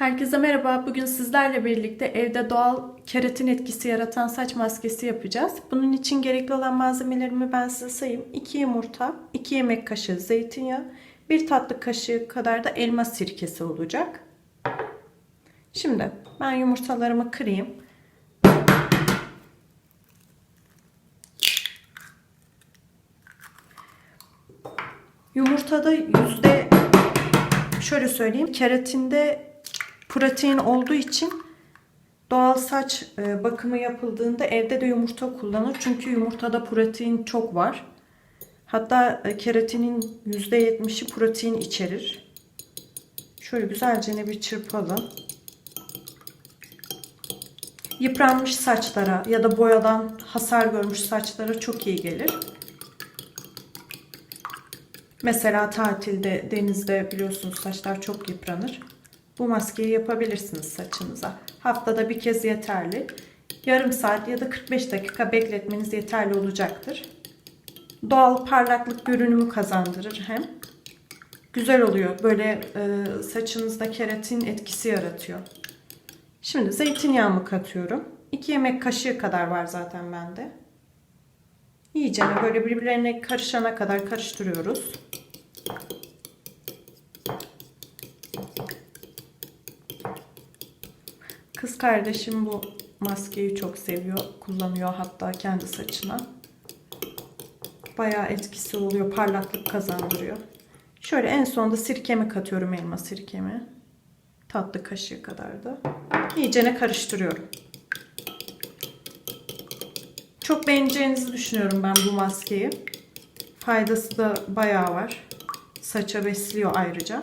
Herkese merhaba. Bugün sizlerle birlikte evde doğal keratin etkisi yaratan saç maskesi yapacağız. Bunun için gerekli olan malzemelerimi ben size sayayım. 2 yumurta, 2 yemek kaşığı zeytinyağı, 1 tatlı kaşığı kadar da elma sirkesi olacak. Şimdi ben yumurtalarımı kırayım. Yumurtada yüzde şöyle söyleyeyim keratinde protein olduğu için doğal saç e, bakımı yapıldığında evde de yumurta kullanır. Çünkü yumurtada protein çok var. Hatta e, keratinin %70'i protein içerir. Şöyle güzelce bir çırpalım. Yıpranmış saçlara ya da boyadan hasar görmüş saçlara çok iyi gelir. Mesela tatilde, denizde biliyorsunuz saçlar çok yıpranır. Bu maskeyi yapabilirsiniz saçınıza. Haftada bir kez yeterli. Yarım saat ya da 45 dakika bekletmeniz yeterli olacaktır. Doğal parlaklık görünümü kazandırır hem. Güzel oluyor. Böyle e, saçınızda keratin etkisi yaratıyor. Şimdi zeytinyağımı katıyorum. 2 yemek kaşığı kadar var zaten bende. İyice böyle birbirlerine karışana kadar karıştırıyoruz. Kız kardeşim bu maskeyi çok seviyor. Kullanıyor hatta kendi saçına. Bayağı etkisi oluyor. Parlaklık kazandırıyor. Şöyle en sonda sirkemi katıyorum. Elma sirkemi. Tatlı kaşığı kadar da. İyicene karıştırıyorum. Çok beğeneceğinizi düşünüyorum ben bu maskeyi. Faydası da bayağı var. Saça besliyor ayrıca.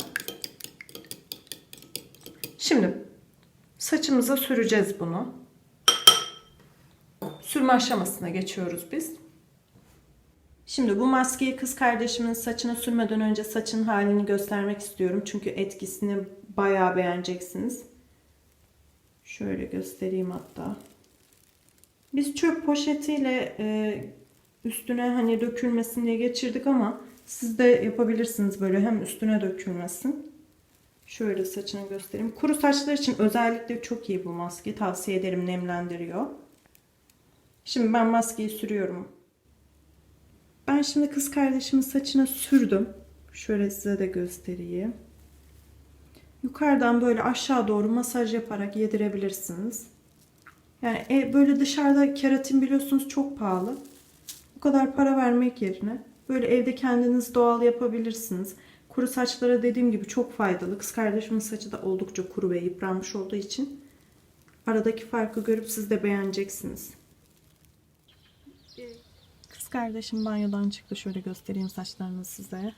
Şimdi saçımıza süreceğiz bunu. Sürme aşamasına geçiyoruz biz. Şimdi bu maskeyi kız kardeşimin saçına sürmeden önce saçın halini göstermek istiyorum. Çünkü etkisini bayağı beğeneceksiniz. Şöyle göstereyim hatta. Biz çöp poşetiyle e, üstüne hani dökülmesin diye geçirdik ama siz de yapabilirsiniz böyle hem üstüne dökülmesin. Şöyle saçını göstereyim. Kuru saçlar için özellikle çok iyi bu maske. Tavsiye ederim nemlendiriyor. Şimdi ben maskeyi sürüyorum. Ben şimdi kız kardeşimin saçına sürdüm. Şöyle size de göstereyim. Yukarıdan böyle aşağı doğru masaj yaparak yedirebilirsiniz. Yani e, böyle dışarıda keratin biliyorsunuz çok pahalı. Bu kadar para vermek yerine böyle evde kendiniz doğal yapabilirsiniz. Kuru saçlara dediğim gibi çok faydalı. Kız kardeşimin saçı da oldukça kuru ve yıpranmış olduğu için aradaki farkı görüp siz de beğeneceksiniz. Kız kardeşim banyodan çıktı. Şöyle göstereyim saçlarını size.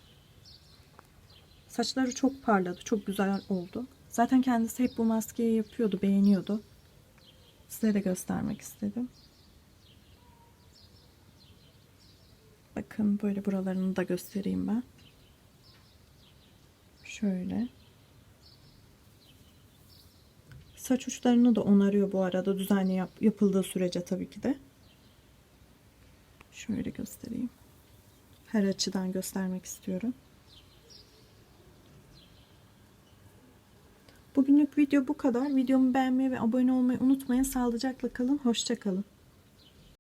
Saçları çok parladı. Çok güzel oldu. Zaten kendisi hep bu maskeyi yapıyordu. Beğeniyordu. Size de göstermek istedim. Bakın böyle buralarını da göstereyim ben. Şöyle. Saç uçlarını da onarıyor bu arada düzenli yap yapıldığı sürece tabii ki de. Şöyle göstereyim. Her açıdan göstermek istiyorum. Bugünlük video bu kadar. Videomu beğenmeyi ve abone olmayı unutmayın. Sağlıcakla kalın. Hoşça kalın.